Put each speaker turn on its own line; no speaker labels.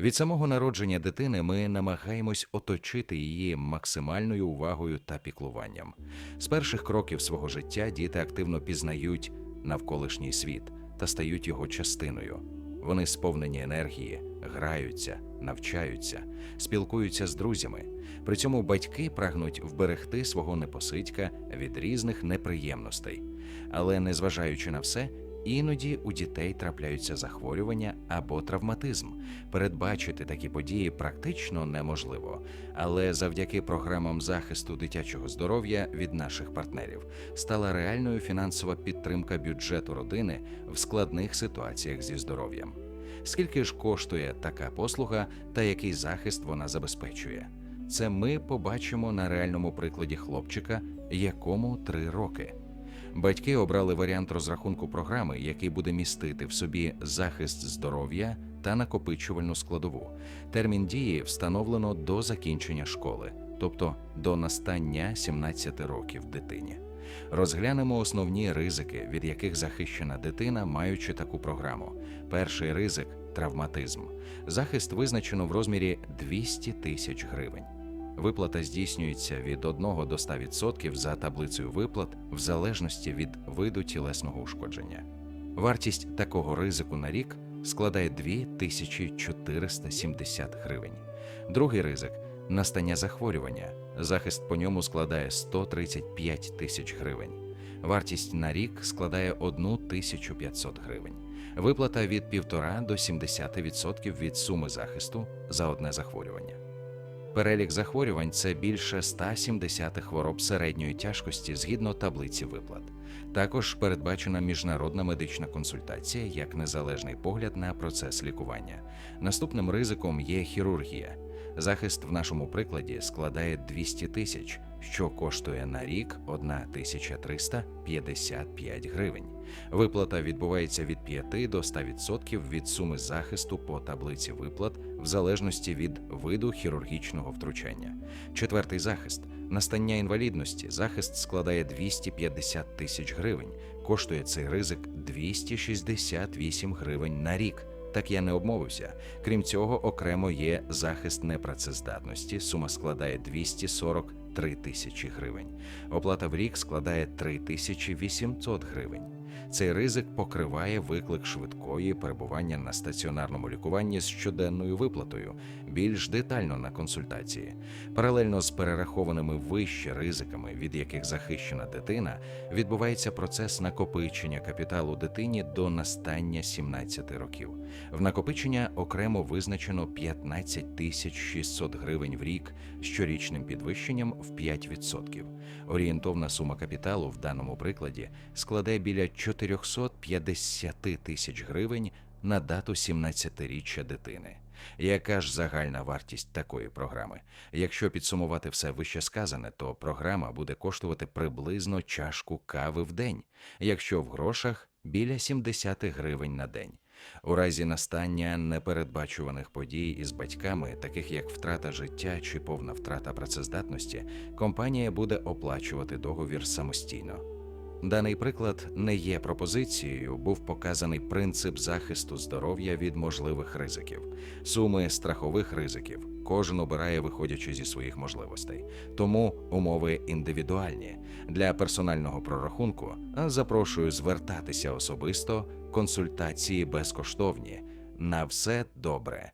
Від самого народження дитини ми намагаємось оточити її максимальною увагою та піклуванням. З перших кроків свого життя діти активно пізнають навколишній світ та стають його частиною. Вони сповнені енергії, граються, навчаються, спілкуються з друзями. При цьому батьки прагнуть вберегти свого непосидька від різних неприємностей. Але незважаючи на все, іноді у дітей трапляються захворювання або травматизм. Передбачити такі події практично неможливо, але завдяки програмам захисту дитячого здоров'я від наших партнерів стала реальною фінансова підтримка бюджету родини в складних ситуаціях зі здоров'ям. Скільки ж коштує така послуга та який захист вона забезпечує? Це ми побачимо на реальному прикладі хлопчика, якому три роки. Батьки обрали варіант розрахунку програми, який буде містити в собі захист здоров'я та накопичувальну складову. Термін дії встановлено до закінчення школи, тобто до настання 17 років дитині. Розглянемо основні ризики, від яких захищена дитина, маючи таку програму. Перший ризик травматизм. Захист визначено в розмірі 200 тисяч гривень. Виплата здійснюється від 1 до 100% за таблицею виплат в залежності від виду тілесного ушкодження. Вартість такого ризику на рік складає 2470 гривень. Другий ризик настання захворювання. Захист по ньому складає 135 тисяч гривень. Вартість на рік складає 1500 гривень. Виплата від 1,5 до 70% від суми захисту за одне захворювання. Перелік захворювань це більше 170 хвороб середньої тяжкості згідно таблиці виплат. Також передбачена міжнародна медична консультація як незалежний погляд на процес лікування. Наступним ризиком є хірургія. Захист в нашому прикладі складає 200 тисяч, що коштує на рік 1355 гривень. Виплата відбувається від 5 до 100% від суми захисту по таблиці виплат в залежності від виду хірургічного втручання. Четвертий захист настання інвалідності. Захист складає 250 тисяч гривень. Коштує цей ризик 268 гривень на рік. Так я не обмовився. Крім цього, окремо є захист непрацездатності. Сума складає 243 тисячі гривень. Оплата в рік складає 3800 гривень. Цей ризик покриває виклик швидкої перебування на стаціонарному лікуванні з щоденною виплатою, більш детально на консультації. Паралельно з перерахованими вище ризиками, від яких захищена дитина, відбувається процес накопичення капіталу дитині до настання 17 років. В накопичення окремо визначено 15 тисяч 600 гривень в рік щорічним підвищенням в 5%. Орієнтовна сума капіталу в даному прикладі складе біля 450 тисяч гривень на дату 17-річчя дитини. Яка ж загальна вартість такої програми? Якщо підсумувати все вище сказане, то програма буде коштувати приблизно чашку кави в день, якщо в грошах біля 70 гривень на день. У разі настання непередбачуваних подій із батьками, таких як втрата життя чи повна втрата працездатності, компанія буде оплачувати договір самостійно. Даний приклад не є пропозицією, був показаний принцип захисту здоров'я від можливих ризиків, суми страхових ризиків. Кожен обирає, виходячи зі своїх можливостей. Тому умови індивідуальні. Для персонального прорахунку запрошую звертатися особисто, консультації безкоштовні. На все добре.